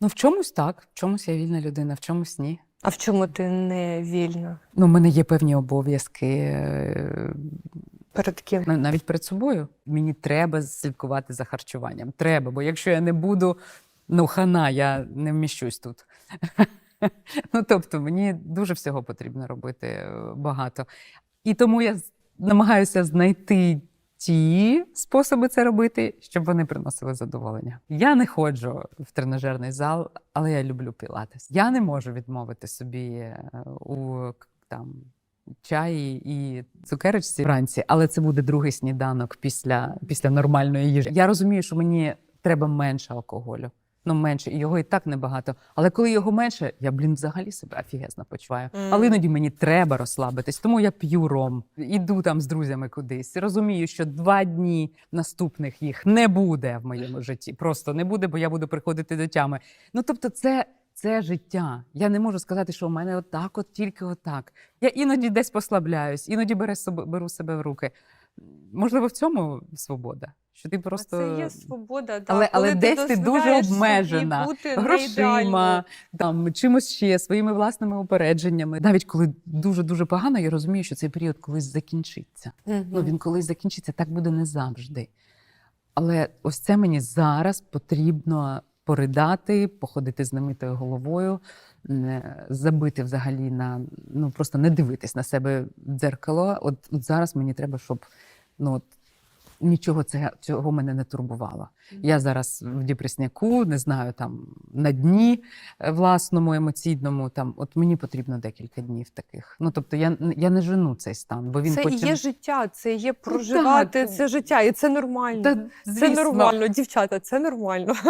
Ну, в чомусь так, в чомусь я вільна людина, в чомусь ні. А в чому ти не вільна? Ну, в мене є певні обов'язки е, Перед ким? навіть перед собою. Мені треба слідкувати за харчуванням. Треба, бо якщо я не буду, ну хана, я не вміщусь тут. Ну, тобто, мені дуже всього потрібно робити е, багато. І тому я намагаюся знайти ті способи це робити, щоб вони приносили задоволення. Я не ходжу в тренажерний зал, але я люблю пілатес. Я не можу відмовити собі е, у там. Чаї і цукерочці вранці, але це буде другий сніданок після, після нормальної їжі. Я розумію, що мені треба менше алкоголю. Ну, менше, і його і так небагато. Але коли його менше, я, блін, взагалі себе офігезно почуваю. Мгм. Але іноді мені треба розслабитись, тому я п'ю ром, іду там з друзями кудись. Розумію, що два дні наступних їх не буде в моєму житті. Просто не буде, бо я буду приходити до тями. Ну тобто, це, це життя. Я не можу сказати, що у мене отак, от тільки отак. Я іноді десь послабляюсь, іноді беру себе в руки. Можливо, в цьому свобода. Що ти просто Це є свобода, да, Але- але коли десь ти дуже обмежена бути грошима, там чимось ще своїми власними упередженнями. Навіть коли дуже дуже погано, я розумію, що цей період колись закінчиться. Мгм. Ну він колись закінчиться, так буде не завжди. Але ось це мені зараз потрібно поридати, походити з намитою головою, не- забити взагалі на ну просто не дивитись на себе в дзеркало. От, от зараз мені треба, щоб ну от. Нічого це, цього мене не турбувало. Я зараз в Діпресняку, не знаю, там на дні е, власному, емоційному. Там, от мені потрібно декілька днів таких. Ну тобто я, я не жену цей стан, бо він це потім... є життя, це є проживати так. це життя, і це нормально. Та, це нормально, дівчата, це нормально.